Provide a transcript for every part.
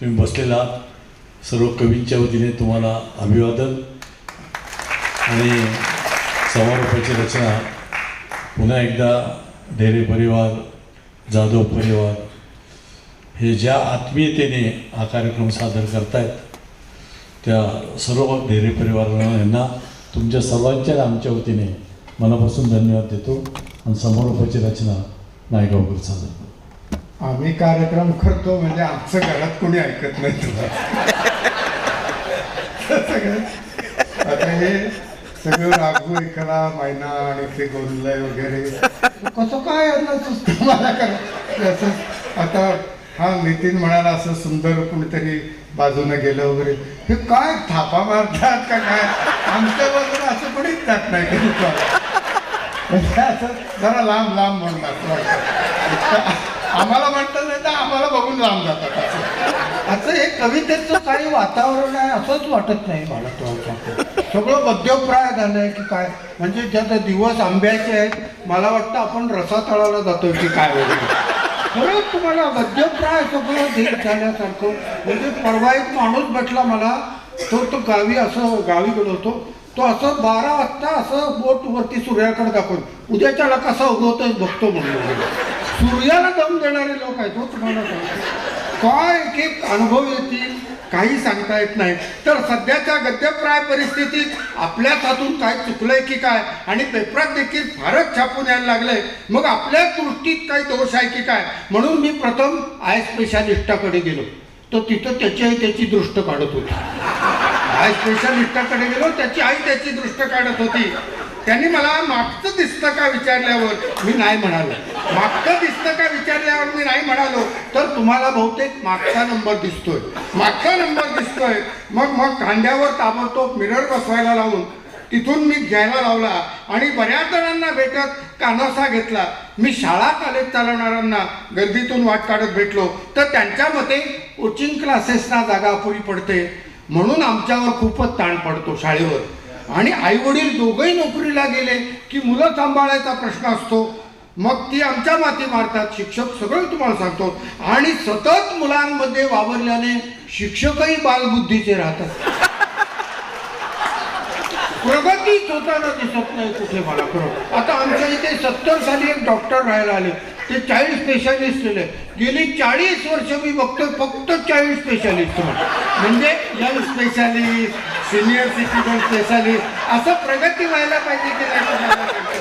तुम्ही बसलेला सर्व कवींच्या वतीने तुम्हाला अभिवादन आणि समारोपाची रचना. पुन्हा एकदा ढेरे परिवार जाधव परिवार हे ज्या आत्मीयतेने हा कार्यक्रम सादर करतायत त्या सर्व ढेरे परिवारांना यांना तुमच्या सर्वांच्या आमच्या वतीने मनापासून धन्यवाद देतो आणि समारोपाची रचना नायगावकर सादर आम्ही कार्यक्रम करतो म्हणजे आमचं घरात कोणी ऐकत नाही तुला सगळं आता हे सगळं राघू एकला मैना आणि ते गोंधळ वगैरे. कसं काय मला करा असं आता हा नितीन म्हणाला असं सुंदर कुणीतरी बाजूने गेलं वगैरे. हे काय थापा मारतात का काय? आमच्या बाजूला असं कोणीच जात नाही का असं जरा लांब लांब म्हणणार आम्हाला म्हणतात नाही तर आम्हाला बघून लांब जातात. असं हे कवितेचं काही वातावरण आहे असंच वाटत नाही मला सगळं मध्यप्राय झालंय की काय? म्हणजे ज्यात दिवस आंब्याचे आहेत मला वाटतं आपण रसातळाला जातोय की काय वगैरे. खरंच तुम्हाला मध्यप्राय सगळं धीर झाल्यासारखं. म्हणजे परवा एक माणूस भेटला मला तो तो गावी असं गावी गेलो होतो. तो असं बारा वाजता असं बोट वरती सूर्याकडे दाखवून उद्याच्याला कसा उगवतोय बघतो म्हणून. सूर्याला दम देणारे लोक आहेत हो तुम्हाला काय एक एक अनुभव येतील काही सांगता येत नाही. तर सध्याच्या गद्यप्राय परिस्थितीत आपल्याच हातून काय चुकलंय की काय? आणि पेपरात देखील फारच छापून यायला लागलंय. मग आपल्या दृष्टीत काही दोष आहे की काय? म्हणून मी प्रथम आय स्पेशालिस्टाकडे गेलो. तर तिथं त्याची आई त्याची दृष्ट काढत होती. आय स्पेशालिस्टाकडे गेलो त्याची आई त्याची दृष्ट काढत होती. त्यांनी मला मागचं दिसतं का विचारल्यावर मी नाही म्हणालो. मागचं दिसतं का विचारल्यावर मी नाही म्हणालो. तर तुम्हाला बहुतेक मागचा नंबर दिसतोय. मागचा नंबर दिसतोय. मग मग कांद्यावर ताबडतोब मिरर बसवायला लावून तिथून मी घ्यायला लावला आणि बऱ्याच जणांना भेटत कानोसा घेतला. मी शाळा कॉलेज चालवणाऱ्यांना गर्दीतून वाट काढत भेटलो. तर त्यांच्या मते कोचिंग क्लासेसना जागा अपुरी पडते. म्हणून आमच्यावर खूपच ताण पडतो शाळेवर. आणि आई वडील दोघंही नोकरीला गेले की मुलं सांभाळायचा प्रश्न असतो. मग ती आमच्या माती मारतात. शिक्षक सगळं तुम्हाला सांगतो. आणि सतत मुलांमध्ये वावरल्याने शिक्षकही बालबुद्धीचे राहतात. प्रगतीच होताना दिसत नाही कुठे मला खरं. आता आमच्या इथे सत्तर साली एक डॉक्टर राहायला आले. ते चाळीस स्पेशालिस्ट दिले गेली चाळीस वर्ष मी बघतोय फक्त चाळीस स्पेशालिस्ट म्हणजे young specialist senior citizen specialist असं प्रगती व्हायला पाहिजे की नाही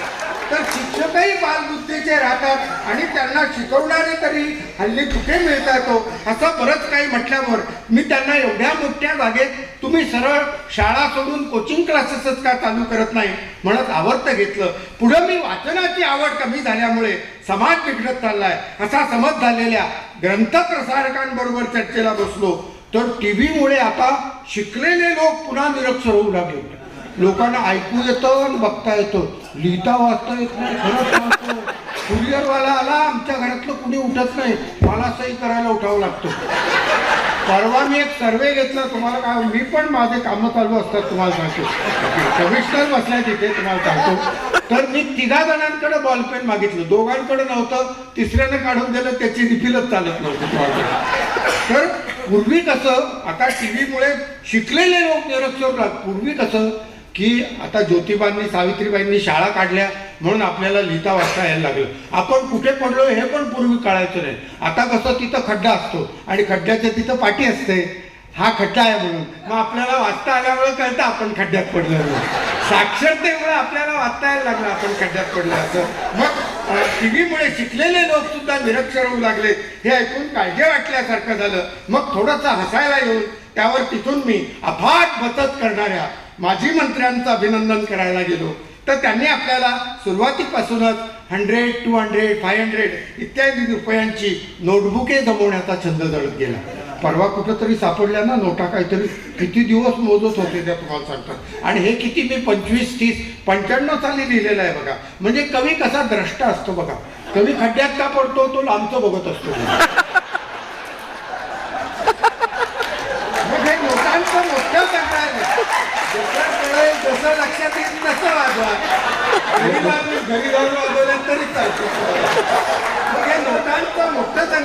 तर शिक्षकही बालबुद्धीचे राहतात आणि त्यांना शिकवणारे तरी हल्ली कुठे मिळतात हो? असं बरंच काही म्हटल्यावर मी त्यांना एवढ्या मोठ्या जागेत तुम्ही सरळ शाळा सोडून कोचिंग क्लासेसच का चालू करत नाही? म्हणत आवडतं घेतलं. पुढं मी वाचनाची आवड कमी झाल्यामुळे समाज बिघडत चाललाय. असा समज झालेल्या ग्रंथ प्रसारकांबरोबर चर्चेला बसलो. तर टी व्हीमुळे आता शिकलेले लोक पुन्हा निरक्षर होऊ लागले. लोकांना ऐकू येतं आणि बघता येतं. लिहिता वाचता येत नाही खरंच सांगतो कुरिअरवाला आला आमच्या घरातलं कुणी उठत नाही. मला सही करायला उठावं लागतं. परवा मी एक सर्वे घेतला तुम्हाला काय मी पण माझे कामं चालू असतात तुम्हाला सांगतो. कमिशनर बसल्या तिथे तुम्हाला सांगतो. तर मी तिघा जणांकडे बॉलपेन मागितलं. दोघांकडे नव्हतं तिसऱ्याने काढून दिलं त्याची रिफिलच चालत नव्हती. तुम्हाला तर पूर्वी कसं आता टी व्हीमुळे शिकलेले लोक निरक्षर पूर्वी कसं की आता ज्योतिबांनी सावित्रीबाईंनी शाळा काढल्या म्हणून आपल्याला लिहिता वाचता यायला लागलं. आपण कुठे पडलो हे पण पूर्वी कळायचं नाही. आता कसं तिथं खड्डा असतो आणि खड्ड्याच्या तिथं पाठी असते. हा खड्डा आहे म्हणून. मग आपल्याला वाचता आल्यामुळे कळतं आपण खड्ड्यात पडलो साक्षरतेमुळे आपल्याला वाचता यायला लागलं आपण खड्ड्यात पडलो असं. मग टी व्हीमुळे शिकलेले लोक सुद्धा निरक्षर होऊ लागले. हे ऐकून काळजी वाटल्यासारखं झालं. मग थोडंसं हसायला येऊन त्यावर तिथून मी अफाट बचत करणाऱ्या माजी मंत्र्यांचं अभिनंदन करायला गेलो. तर त्यांनी आपल्याला सुरुवातीपासूनच hundred two hundred five hundred इत्यादी रुपयांची नोटबुके जमवण्याचा छंद जळत गेला. परवा कुठंतरी सापडल्या ना नोटा काहीतरी किती दिवस मोजत होते त्या तुम्हाला सांगतात. आणि हे किती मी पंचवीस तीस पंच्याण्णव साली लिहिलेलं आहे बघा. म्हणजे कवी कसा द्रष्टा असतो बघा. कवी खड्ड्यात का पडतो तो लांबचं बघत असतो. म्हणजे हे मोठं आहे. जसं लक्षात येईल तसं वाजवा घरी घरी वाजवल्या तरी चालतो.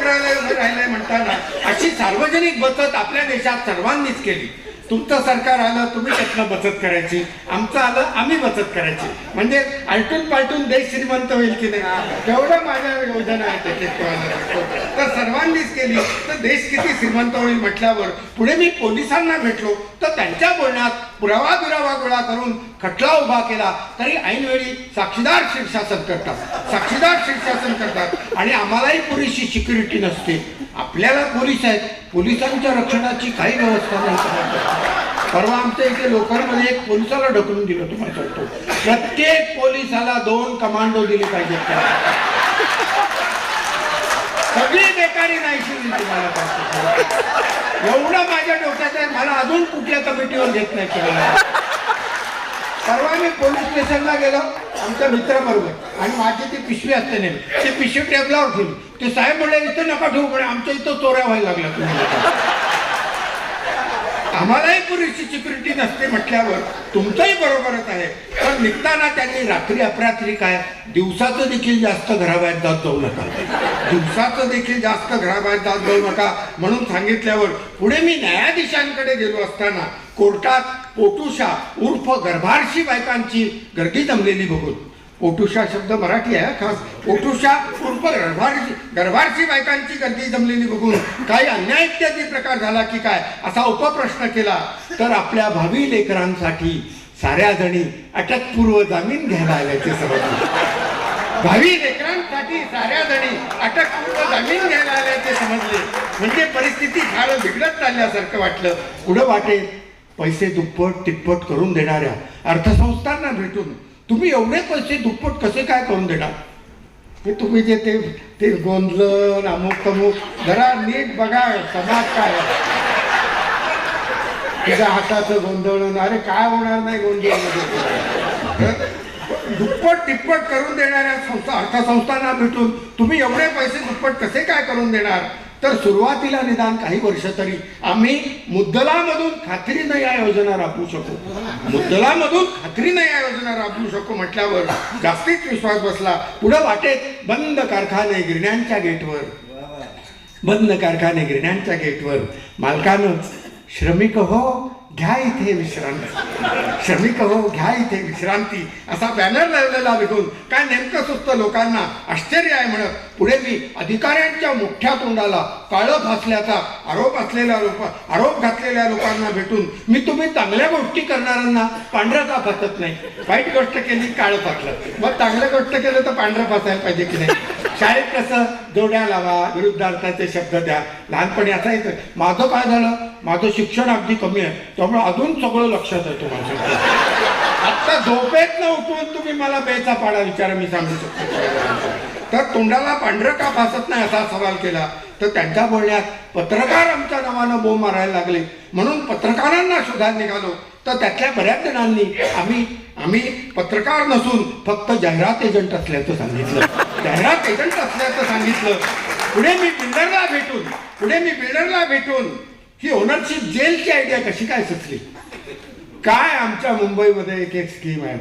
संग्रहालय उभं राहिलंय म्हणताना अशी सार्वजनिक बचत आपल्या देशात सर्वांनीच केली. तुमचं सरकार आलं तुम्ही त्यातनं बचत करायची. आमचं आलं आम्ही बचत करायची. म्हणजे आलटून पालटून देश श्रीमंत होईल की नाही? तेवढं माझ्या योजना आहेत त्याच्यात तर सर्वांनीच केली. तर देश किती श्रीमंत होईल म्हटल्यावर पुढे मी पोलिसांना भेटलो. तर त्यांच्या बोलण्यात पुरावा दुरावा गोळा करून खटला उभा केला. तरी ऐनवेळी साक्षीदार शीर्षासन करतात. साक्षीदार शीर्षासन करतात. आणि आम्हालाही पुरेशी सिक्युरिटी नसते. आपल्याला पोलीस आहेत. पोलिसांच्या रक्षणाची काही व्यवस्था नाही परवा आमच्या इथे लोकांमध्ये एक पोलिसाला ढकलून दिलं तुम्हाला सांगतो. प्रत्येक पोलिसाला दोन कमांडो दिले पाहिजेत त्याला. सगळी बेकारी नाही तुम्हाला एवढं माझ्या डोक्यात आहे मला अजून कुठल्या कमिटीवर घेत नाही परवा मी पोलीस स्टेशनला गेलो. आमच्या मित्राबरोबर. आणि माझी ती पिशवी असते नेहमी. ती पिशवी टेबलावर ठेवली. ते साहेब म्हणले इथं नका ठेवू म्हणे आमच्या इथं चोऱ्या व्हायला लागल्या तुम्ही आम्हालाही पुरेशी सिक्युरिटी नसते म्हटल्यावर तुमचंही बरोबरच आहे. पण निघताना त्यांनी रात्री अपरात्री काय? दिवसाचं देखील जास्त घराबाहेर जात जाऊ नका. दिवसाचं देखील जास्त घराबाहेर जात जाऊ नका म्हणून सांगितल्यावर पुढे मी न्यायाधीशांकडे गेलो असताना कोर्टात पोटुशा उर्फ गर्भारशी बायकांची गर्दी जमलेली बघून. ओटुषा शब्द मराठी आहे खास. पोटुशा उर्फ गरभारची बायकांची गर्दी जमलेली बघून काही अन्याय इत्यादी प्रकार झाला की काय असा उपप्रश्न केला तर आपल्या भावी लेकरांसाठी साऱ्या जणी अटकपूर्व जामीन घ्यायला आल्याचे समजले भावी लेकरांसाठी साऱ्या जणी अटकपूर्व जामीन घ्यायला आल्याचे समजले. म्हणजे परिस्थिती झाडं बिघडत चालल्यासारखं वाटलं. पुढं वाटेल पैसे दुप्पट तिप्पट करून देणाऱ्या अर्थसंस्थांना भेटून तुम्ही एवढे पैसे दुप्पट कसे काय करून देणार? हे तुम्ही जे ते ते गोंधळ अमुक तमुक जरा नीट बघा समाज काय तुझ्या हाताचं गोंधळ अरे काय होणार नाही गोंधळ दुप्पट तिप्पट करून देणाऱ्या संस्था अर्थसंस्थांना भेटून तुम्ही एवढे पैसे दुप्पट कसे काय करून देणार? तर सुरुवातीला निदान काही वर्ष तरी आम्ही मुद्दलामधून खात्रीनं या योजना राबवू शकू. मुद्दलामधून खात्रीनं या योजना राबवू शकू म्हटल्यावर जास्तीच विश्वास बसला. पुढं वाटेत बंद कारखाने गिरण्यांच्या गेटवर. बंद कारखाने गिरण्यांच्या गेटवर. मालकानच श्रमिक हो घ्या इथे विश्रांती. श्रमिक हो घ्या इथे विश्रांती. असा बॅनर लावलेला बघून काय नेमकं सुचतं लोकांना? आश्चर्य आहे म्हणत. पुढे मी अधिकाऱ्यांच्या मोठ्या तोंडाला काळं फासल्याचा आरोप असलेल्या लोक आरोप घातलेल्या लोकांना भेटून मी तुम्ही चांगल्या गोष्टी करणाऱ्यांना पांढरं का फासत नाही? वाईट गोष्ट केली काळं फासलं. मग चांगलं गोष्ट केलं तर पांढरं फासायला पाहिजे की नाही? शाळेत कसं जोड्या लावा विरुद्धार्थाचे शब्द द्या. लहानपणी असायचं माझं काय झालं? माझं शिक्षण अगदी कमी आहे. त्यामुळे अजून सगळं लक्षात येतो माझ्या. आत्ता झोपेत न उठून तुम्ही मला बेचा पाडा विचारा मी सांगू शकतो. तर तोंडाला पांढरं का फासत नाही असा सवाल केला. तर त्यांच्या बोलण्यात पत्रकार आमच्या नावानं बो मारायला लागले. म्हणून पत्रकारांना शोधायला निघालो. तर त्यातल्या बऱ्याच जणांनी आम्ही आम्ही पत्रकार नसून फक्त जाहिरात एजंट असल्याचं सांगितलं. जाहिरात एजंट असल्याचं सांगितलं. पुढे मी बिल्डरला भेटून पुढे मी बिल्डरला भेटून ही ओनरशिप जेलची आयडिया कशी काय सुचली काय आमच्या मुंबईमध्ये एक एक स्कीम आहे?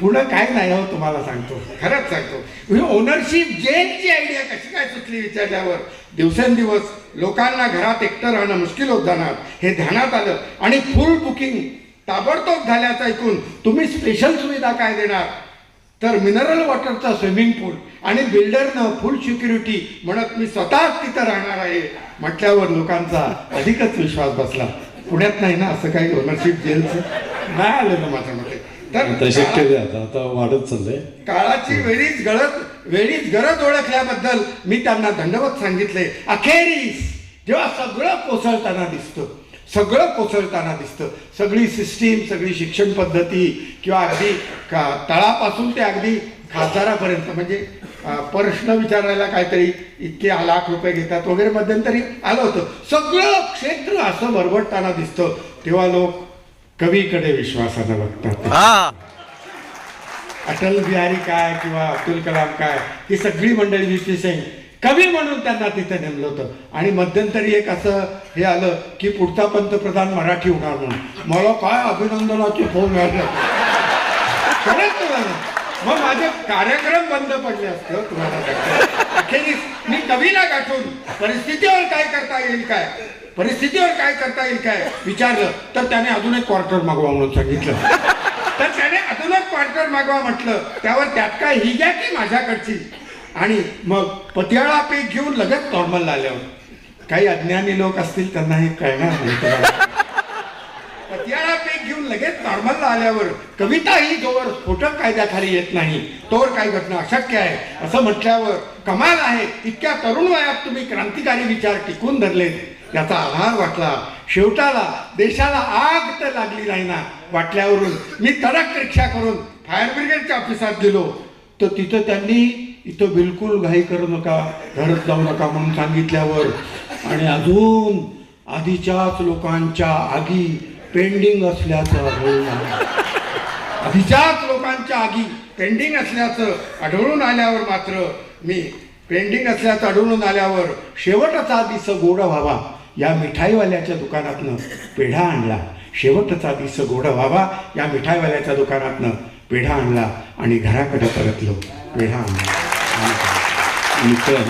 पुढं काय नाही हो तुम्हाला सांगतो. खरंच सांगतो. ही ओनरशिप जेलची आयडिया कशी काय सुचली विचारल्यावर? दिवसेंदिवस लोकांना घरात एकटं राहणं मुश्किल होत जाणार. हे ध्यानात आलं. आणि फुल बुकिंग ताबडतोब झाल्याचं ऐकून तुम्ही स्पेशल सुविधा काय देणार? तर मिनरल वॉटरचा स्विमिंग पूल आणि बिल्डरनं फुल सिक्युरिटी म्हणत मी स्वतःच तिथं राहणार आहे म्हटल्यावर लोकांचा अधिकच विश्वास बसला. पुण्यात नाही ना असं काही ओनरशिप जेलचं नाही आलं ना माझ्या मते. शक्य नाही आता वाढत चाललंय. काळाची वेळीच गरज वेळीच गरज ओळखल्याबद्दल मी त्यांना धन्यवाद सांगितले अखेरीस जेव्हा सगळं कोसळताना दिसतं सगळं कोसळताना दिसतं. सगळी सिस्टीम सगळी शिक्षण पद्धती किंवा अगदी का तळापासून ते अगदी खासदारापर्यंत म्हणजे प्रश्न विचारायला काहीतरी इतके लाख रुपये घेतात वगैरे मध्यंतरी आलं होतं. सगळं क्षेत्र असं बरबडताना दिसतं. तेव्हा लोक कवीकडे विश्वासानं बघतात. अटल बिहारी काय किंवा अब्दुल कलाम काय ही सगळी मंडळी व्ही सिंग कवी म्हणून त्यांना तिथे नेमलं होतं. आणि मध्यंतरी एक असं हे आलं की पुढचा पंतप्रधान मराठी होणार म्हणून. मला काय अभिनंदनाचे फोन मिळाले. खरंच मग माझे कार्यक्रम बंद पडले असतं तुम्हाला अखेरीस मी कवीला गाठून परिस्थितीवर काय करता येईल काय? परिस्थितीवर काय करता येईल काय? विचारलं. तर त्याने अजून एक क्वार्टर मागवा म्हणून सांगितलं. तर त्याने अजून एक क्वार्टर मागवा म्हटलं. त्यावर त्यात काय ही घ्या की माझ्याकडची? आणि मग पतियाळा पीक घेऊन लगेच नॉर्मलला आल्यावर. काही अज्ञानी लोक असतील त्यांना हे कळणार नाही पतियाळा पीक घेऊन लगेच नॉर्मलला आल्यावर कविता ही जोवर स्फोटक कायद्याखाली येत नाही तोवर काही घटना अशक्य आहे असं म्हटल्यावर कमाल आहे इतक्या तरुण वयात तुम्ही क्रांतिकारी विचार टिकून धरलेत याचा आधार वाटला. शेवटाला देशाला आग तर लागली नाही ना वाटल्यावरून मी तडक रिक्षा करून फायर ब्रिगेडच्या ऑफिसात गेलो. तर तिथं त्यांनी इथं बिलकुल घाई करू नका घरात जाऊ नका म्हणून सांगितल्यावर. आणि अजून आधीच्याच लोकांच्या आगी पेंडिंग असल्याचं आढळून आलं. आधीच्याच लोकांच्या आगी पेंडिंग असल्याचं आढळून आल्यावर मात्र मी पेंडिंग असल्याचं आढळून आल्यावर शेवटचा दिस गोड व्हावा. या मिठाईवाल्याच्या दुकानातनं पेढा आणला. शेवटचा दिस गोड व्हावा. या मिठाईवाल्याच्या दुकानातनं पेढा आणला आणि घराकडे परतलो. पेढा आणला. मित्र